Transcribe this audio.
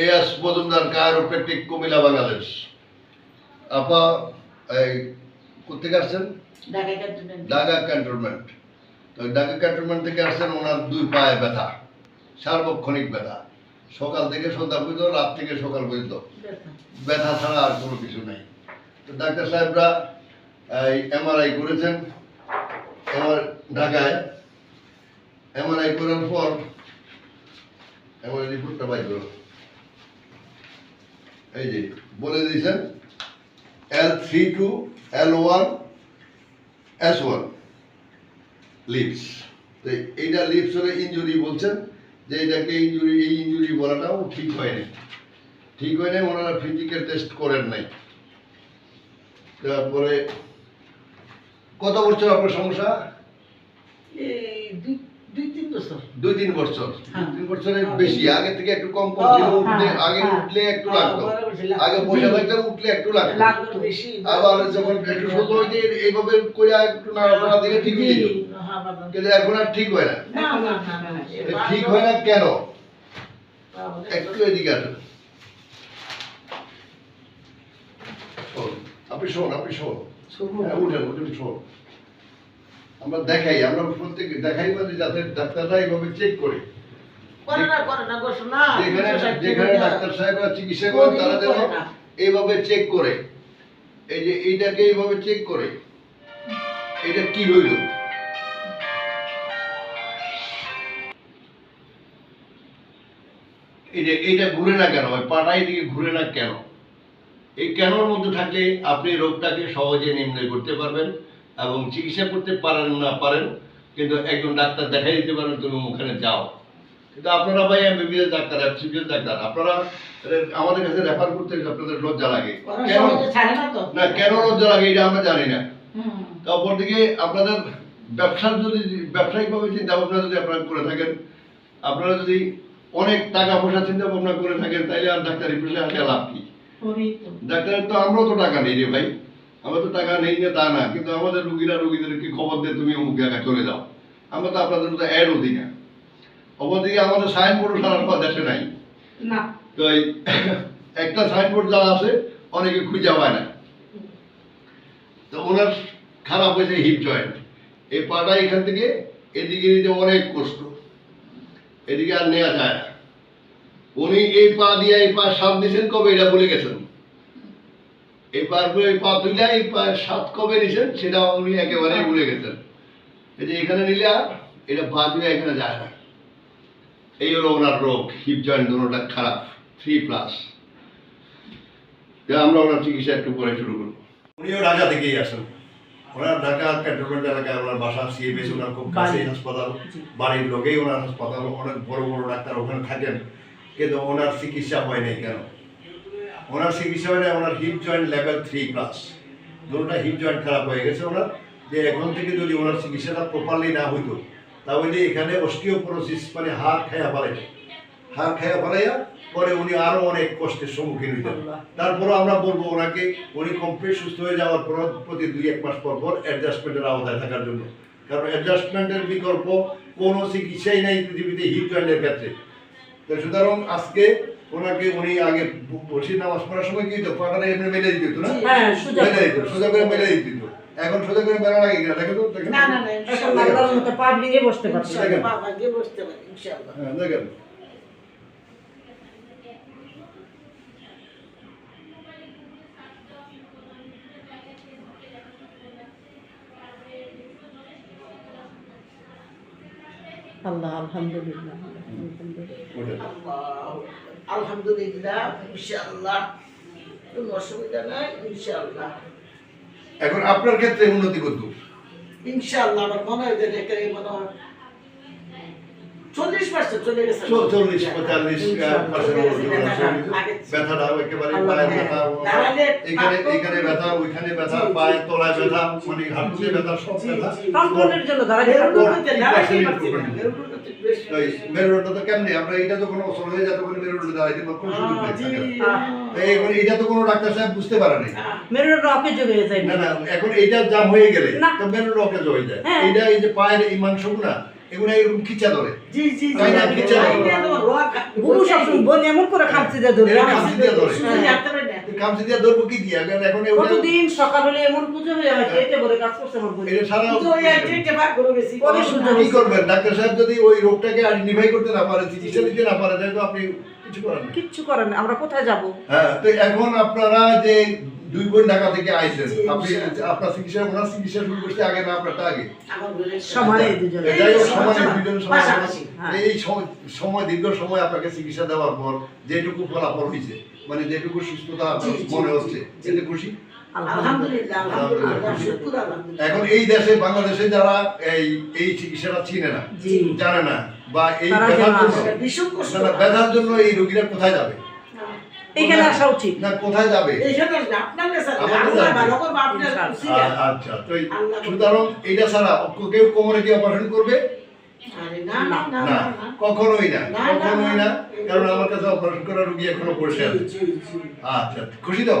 As Majumdar chiropractic Comilla Bangladesh আপা এই কোথেকে আসছেন? ঢাকা ক্যান্টনমেন্ট তো ঢাকা ক্যান্টনমেন্ট থেকে আসছেন ওনার দুই পায়ে ব্যথা সার্বক্ষণিক ব্যথা। সকাল থেকে সন্ধ্যা পর্যন্ত রাত থেকে সকাল পর্যন্ত। ব্যথা। ছাড়া আর কোনো কিছু নেই। তো ডাক্তার সাহেবরা এই এমআরআই করেছেন। এমআর ঢাকায় এমআরআই করার পর এমআরআই রিপোর্টটা বাই করো। এই যে, বলে দিয়েছেন L three to L one S one lips তো এইটা লিপস হলে ইঞ্জুরি বলছেন, যে এটাকে ইঞ্জুরি এই ইঞ্জুরি বলাটাও ঠিক হয়নি। ঠিক হয়নি, ওনারা ফিজিক্যাল টেস্ট করেন নাই। তারপরে, কত বছর আপনার সমস্যা? এই দুই তিন বছর। দুই তিন বছর। হ্যাঁ। তিন বছরের হ্যাঁ, বেশি। আগে থেকে একটু কম কম হ্যাঁ, উঠলে আগে। উঠলে একটু লাগতো। আগে বসে থাকতে উঠলে একটু লাগতো। আবার যখন একটু সুস্থ হয়েছে এইভাবে করে একটু নাড়াচাড়া দিকে ঠিক হয়ে যেত। কিন্তু এখন আর ঠিক হয় না। ঠিক হয় না কেন? একটু এদিকে আসুন। আপনি শোন আপনি শোন। উঠেন উঠেন শোন। আমরা দেখাই আমরা প্রত্যেক দেখাই মানে যাতে ডাক্তাররা এইভাবে চেক করে। করে না, করে না, গোসল না। যেখানে দুশো ষাট যেখানে টাকা। ডাক্তার সাহেবরা চিকিৎসা করেন তারা যেন এইভাবে চেক করে। এই যে এইটাকে এইভাবে চেক করে এটা কি হইল? এই যে এইটা ঘুরে না কেন পাটা এদিকে ঘুরে না কেন? এই কেনর মধ্যে থাকলে আপনি রোগটাকে সহজে নির্ণয় করতে পারবেন। এবং চিকিৎসা করতে পারেন না পারেন কিন্তু একজন ডাক্তার দেখাই দিতে পারেন তুমি ওখানে যাও। কিন্তু আপনারা ভাই এমবিবিএস ডাক্তার ডাক্তার আপনারা আমাদের কাছে রেফার করতে আপনাদের লজ্জা লাগে। কেন? না কেন লজ্জা লাগে এটা আমরা জানি না। তারপর দিকে আপনাদের ব্যবসার যদি ব্যবসায়িকভাবে চিন্তা ভাবনা যদি আপনারা করে থাকেন আপনারা যদি অনেক টাকা পয়সা চিন্তা ভাবনা করে থাকেন তাইলে আর ডাক্তারি পেশায় আসে লাভ কি? ডাক্তারের তো আমরাও তো টাকা নেই রে ভাই। আমরা তো টাকা নেই না তা না। কিন্তু আমাদের রুগীরা রুগীদেরকে খবর দিয়ে তুমি অমুক জায়গায় চলে যাও। আমরা তো আপনাদের মতো অ্যাডও দিই না। অপরদিকে আমাদের সাইনবোর্ডও সারা দেশে নাই। তো একটা সাইনবোর্ড যা আছে অনেকে খুঁজে পায় না। তো ওনার খারাপ হয়েছে হিপ জয়েন্ট এই পাটা এখান থেকে এদিকে নিতে অনেক কষ্ট। এদিকে আর নেওয়া যায় না। উনি এই পা দিয়ে এই পা সাপ দিয়েছেন কবে এটা বলে গেছেন? এই পার করে এই পা তুলে এই পা সাত কবে নিছেন সেটা উনি একেবারেই ভুলে গেছেন। এই যে এখানে নিলে এটা পা দিয়ে এখানে যায় না। এই হলো ওনার রোগ হিপ জয়েন্ট দুটোটা খারাপ থ্রি প্লাস আমরা ওনার চিকিৎসা একটু পরে শুরু করব। উনিও ঢাকা থেকেই আসেন। ওনার ঢাকা ক্যান্টনমেন্ট এলাকায় ওনার বাসা সিএমএস ওনার খুব কাছে হাসপাতাল। বাড়ির লোকেই ওনার হাসপাতাল অনেক বড় বড় ডাক্তার ওখানে থাকেন। কিন্তু ওনার চিকিৎসা হয় নাই কেন? ওনার চিকিৎসা হয় ওনার hip joint level three plus দুটোটা hip joint খারাপ হয়ে গেছে ওনার। যে এখন থেকে যদি ওনার চিকিৎসাটা প্রপারলি না হইতো তাহলে এখানে অস্টিওপোরোসিস মানে হাড় খায়া ফেলে হাড় খায়া ফেলাইয়া পরে উনি আরও অনেক কষ্টের সম্মুখীন হইতেন। তারপরে আমরা বলব ওনাকে উনি কমপ্লিট সুস্থ হয়ে যাওয়ার পর প্রতি দুই এক মাস পর পর অ্যাডজাস্টমেন্টের আওতায় থাকার জন্য। কারণ অ্যাডজাস্টমেন্টের বিকল্প কোনো চিকিৎসাই নাই পৃথিবীতে হিপ জয়েন্টের ক্ষেত্রে। সুতরাং আজকে ওনাকে উনি আগে বসি নামাজ পড়ার সময় কি তো পাটাটা এমনি মেলে দিত না? হ্যাঁ, সোজা মেলে দিত সোজা করে মেলে দিত। এখন সোজা করে মেলা লাগে কিনা দেখো তো দেখো না, না, না, এখন ইনশাআল্লাহ। আল্লাহর মতো পা ভেঙে বসতে পারছে ইনশাআল্লাহ, বাবা গিয়ে বসতে পারে, ইনশাআল্লাহ। হ্যাঁ দেখেন আল্লাহ আলহামদুলিল্লাহ আলহামদুলিল্লাহ। আল্লাহ, আলহামদুলিল্লাহ ইনশাআল্লাহ। কোনো অসুবিধা নাই ইনশাআল্লাহ। এখন আপনার ক্ষেত্রে উন্নতি করতো ইনশাআল্লাহ আমার মনে হয় যে মনে হয় চল্লিশ পার্সেন্ট চলে গেছে। চল্লিশ পঁয়তাল্লিশ ব্যথাটা একেবারে ব্যথা এখানে এখানে ব্যথা ওইখানে ব্যথা তলায় ব্যথা মানে হাঁটুতে ব্যথা সব ব্যথা। মেরুদণ্ড তো কেমনি? আমরা এটা তো কোনো অসল হয়ে যায় তখন মেরুদণ্ড দাঁড়াইতে বা কোনো সুযোগ নেই থাকে না। তো এখন এটা তো কোনো ডাক্তার সাহেব বুঝতে পারে নাই। মেরুদণ্ড অকেজ হয়ে যায়। না না এখন এইটা জাম হয়ে গেলে না। তো মেরুদণ্ড অকেজ হয়ে যায়। হ্যাঁ। এইটা এই যে পায়ের এই মাংসগুলো এগুলো এরকম খিচা ধরে। জি জি জি। তাই না, খিচা তাই না, তোমার রোয়া খা- বুবু সবসময় বোন এমন করে খামচি দিয়ে ধরে খামচি দিয়ে ধরে। শুধু রাখতে পারি না। কামচি দিয়ে ধরবো কি দিয়ে? কারণ এখন কতদিন সকাল হলে এমন পুজো হয়ে যায়? পেটে ভরে কাজ করছে আমার বোন এটা সারা কিন্তু ওই এক দেড়টা ভাগ করে গেছি। পরে সূর্য কি করবেন? ডাক্তার সাহেব যদি ওই রোগটাকে আর নিভাই করতে না পারে চিকিৎসা দিতে না পারে তাহলে তো আপনি কিচ্ছু আমরা কোথায় যাব? হ্যাঁ তো এখন আপনারা যে দুই বোন ঢাকা থেকে আইছেন আপনি আপনার চিকিৎসা ওনার চিকিৎসা শুরু আগে না আপনারটা আগে? সমানে দুজনে। হ্যাঁ। এই সময় দীর্ঘ সময় আপনাকে চিকিৎসা দেওয়ার পর যেটুকু ফলাফল হয়েছে মানে যেটুকু সুস্থতা মনে হচ্ছে এতে খুশি? এখন এই দেশে বাংলাদেশে যারা এই এই চিকিৎসাটা চিনে না জানে না বা এই ব্যথার জন্য আসে। ভীষণ কষ্ট না, না, ব্যথার জন্য এই রোগীরা কোথায় যাবে এখানে আসা উচিত না কোথায় যাবে এইখানে। খুশি আচ্ছা তো সুতরাং এইটা ছাড়া কেউ কোমরে কি অপারেশন করবে না, না, না, না না, না। কখনোই না কখনোই। কারণ আমার কাছে অপারেশন করা রোগী এখনও আছে জি। আচ্ছা খুশি তো।